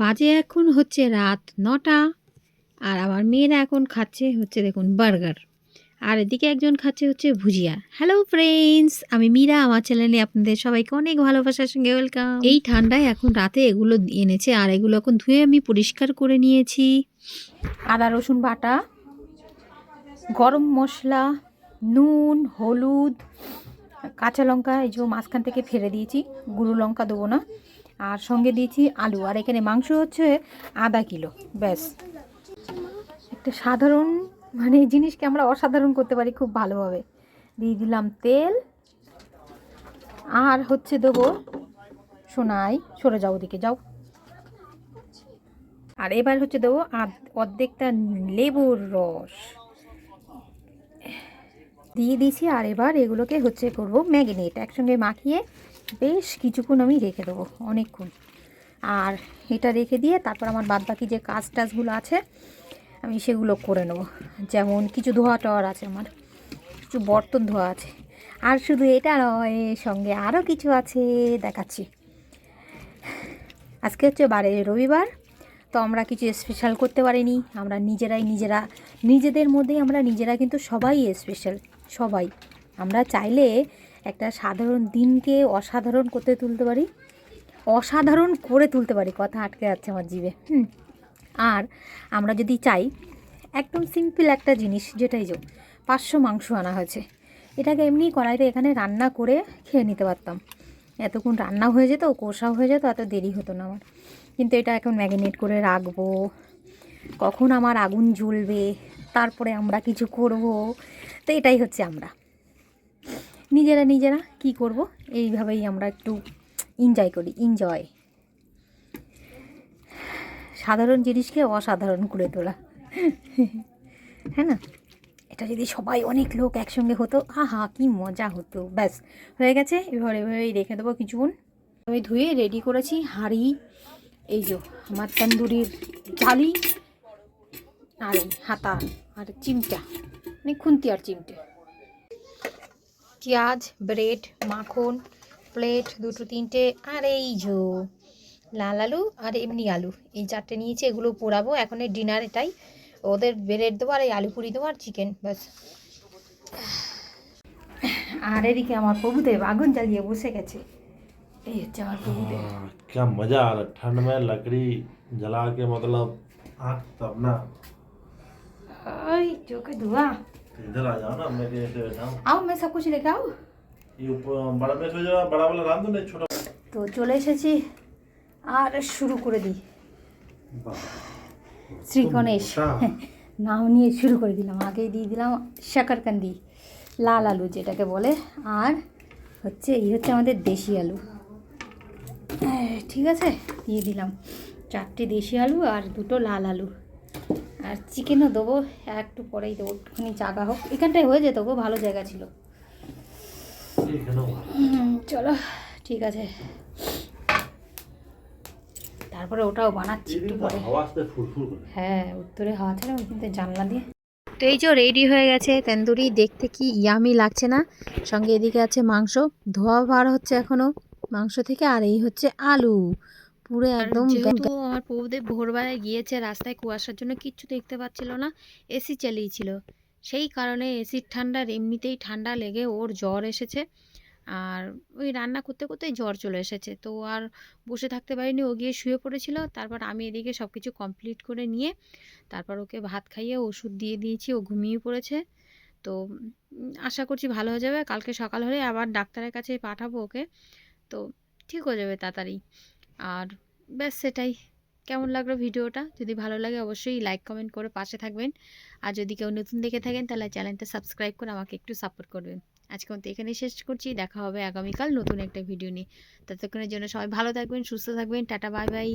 বাজে এখন হচ্ছে রাত নটা, আর আমার মেয়েরা এখন খাচ্ছে হচ্ছে দেখুন বার্গার। আর এদিকে একজন খাচ্ছে হচ্ছে ভুজিয়া। হ্যালো ফ্রেন্ডস আমি মীরা, আমার চ্যানেলে আপনাদের সবাইকে অনেক ভালোবাসার সঙ্গে ওয়েলকাম এই ঠান্ডায় এখন রাতে এগুলো এনেছে, আর এগুলো এখন ধুয়ে আমি পরিষ্কার করে নিয়েছি। আদা, রসুন বাটা, গরম মশলা, নুন, হলুদ, কাঁচা লঙ্কা, এই যে মাঝখান থেকে ফেলে দিয়েছি, গুঁড়ো লঙ্কা দেবো না। আর সঙ্গে দিয়েছি আলু। আর এখানে মাংস হচ্ছে আধা কিলো। ব্যাস। একটা সাধারণ মানে জিনিসকে আমরা অসাধারণ করতে পারি খুব ভালোভাবে। দিয়ে দিলাম তেল। আর হচ্ছে দেবো সোনাই, সরে যাও ওদিকে, যাও। আর এবার হচ্ছে দেবো অর্ধেকটা লেবুর রস। দিয়ে দিয়েছি, আর এবার এগুলোকে হচ্ছে করব ম্যাগনেট। একসঙ্গে মাখিয়ে বেশ কিছুক্ষণ আমি রেখে দেবো, অনেকক্ষণ। আর এটা রেখে দিয়ে তারপর আমার বাদবাকি যে কাজ টাজগুলো আছে, আমি সেগুলো করে নেব। যেমন কিছু ধোয়া টোয়ার আছে আমার, কিছু বর্তন ধোয়া আছে। আর শুধু এটা নয়, সঙ্গে আরও কিছু আছে, দেখাচ্ছি। আজকে হচ্ছে বারে রবিবার, তো আমরা কিছু স্পেশাল করতে পারিনি। আমরা নিজেরাই নিজেরা, নিজেদের মধ্যেই আমরা নিজেরা কিন্তু সবাই স্পেশাল সবাই। আমরা চাইলে একটা সাধারণ দিনকে অসাধারণ করতে তুলতে পারি, অসাধারণ করে তুলতে পারি, কথা আটকে যাচ্ছে আমার জীবে হুম। আর আমরা যদি চাই, একদম সিম্পল একটা জিনিস যেটাই যে পাঁচশো মাংস আনা হয়েছে, এটাকে এমনি কড়াইতে এখানে রান্না করে খেয়ে নিতে পারতাম। এতক্ষণ রান্না হয়ে যেত কষা হয়ে যেত, এত দেরি হতো না আমার। কিন্তু এটা এখন ম্যাগনেট করে রাখব, কখন আমার আগুন জ্বলবে, তারপরে আমরা কিছু করব, তো এটাই হচ্ছে আমরা। নিজেরা নিজেরা কি করব? এইভাবেই আমরা একটু এনজয় করি এনজয় সাধারণ জিনিসকে অসাধারণ করে তোলা। হ্যাঁ না? এটা যদি সবাই অনেক লোক একসঙ্গে হতো, আহা, কি মজা হতো। ব্যাস, হয়ে গেছে। এবার এভাবেই রেখে দেবো কিছুক্ষণ। আমি ধুয়ে রেডি করেছি হাঁড়ি, এই যে আমার তন্দুরির জালি আর হাতা আর চিমটা মানে খুন্তি আর চিমটে। পেঁয়াজ ব্রেড মাখন প্লেট দুটো তিনটে আর এই যো লাল আলু আর এমনি আলু এই চারটে নিয়েছি এগুলো পোড়াবো এখন এই ডিনার এটাই ওদের ব্রেড দেবো আর এই আলু পুরি দেবো আর চিকেন ব্যাস আর এদিকে আমার প্রভুদেব আগুন জ্বালিয়ে বসে গেছে এই হচ্ছে আমার প্রভুদেব हाँ, क्या मजा आ रहा है ठंड में लकड़ी जला के मतलब आग तब ना ওই চোখে ধোয়া इधर आ जाओ ना मैं कहीं से बैठा हूँ আও मैं सब कुछ लेके आओ ये ऊपर बड़ा में सो जाओ बड़ा वाला रांध दो नहीं छोटा তো চলে এসেছি আর শুরু করে দিই শ্রী গণেশ মোটা। নাম নিয়ে শুরু করে দিলাম আগেই দিয়ে দিলাম শাকারকান্দি লাল আলু যেটাকে বলে আর হচ্ছে এই হচ্ছে আমাদের দেশি আলু আহ, ঠিক আছে দিয়ে দিলাম চারটে দেশি আলু আর দুটো লাল আলু আর চিকেনও দেবো একটু পরেই দেবো একটুখানি জায়গা হোক। এখানটায় হয়ে যেত গো ভালো জায়গা ছিল। চলো ঠিক আছে। তারপরে ওটাও বানাচ্ছি একটু পরে। হ্যাঁ উত্তরে হাওয়া ছিল কিন্তু জানলা দিয়ে। তো এই যে রেডি হয়ে গেছে তেন্দুরি দেখতে কি ইয়ামি লাগছে না। সঙ্গে এদিকে আছে মাংস ধোয়া ভার হচ্ছে এখনও মাংস থেকে আর এই হচ্ছে আলু। পুরো একদম যেহেতু আমার প্রভুদেব ভোরবেলায় গিয়েছে রাস্তায় কুয়াশার জন্য কিচ্ছু দেখতে পাচ্ছিল না এসি চালিয়েছিল। সেই কারণে এসির ঠান্ডার এমনিতেই ঠান্ডা লেগে ওর জ্বর এসেছে। আর ওই রান্না করতে করতেই জ্বর চলে এসেছে। তো ও আর বসে থাকতে পারিনি ও গিয়ে শুয়ে পড়েছিল। তারপর আমি এদিকে সব কিছু কমপ্লিট করে নিয়ে তারপর ওকে ভাত খাইয়ে ওষুধ দিয়ে দিয়েছি ও ঘুমিয়ে পড়েছে। তো আশা করছি ভালো হয়ে যাবে। কালকে সকাল হলে আবার ডাক্তারের কাছে পাঠাবো ওকে। তো ঠিক হয়ে যাবে তাড়াতাড়ি। আর ব্যাস সেটাই। কেমন লাগল ভিডিওটা? যদি ভালো লাগে অবশ্যই লাইক কমেন্ট করে পাশে থাকবেন। আর যদি কেউ নতুন দেখে থাকেন, তাহলে চ্যানেলটা সাবস্ক্রাইব করে আমাকে একটু সাপোর্ট করবেন। আজকে মতো এখানেই শেষ করছি। দেখা হবে আগামীকাল নতুন একটা ভিডিও নিয়ে। ততক্ষণের জন্য সবাই ভালো থাকবেন, সুস্থ থাকবেন। Tata bye bye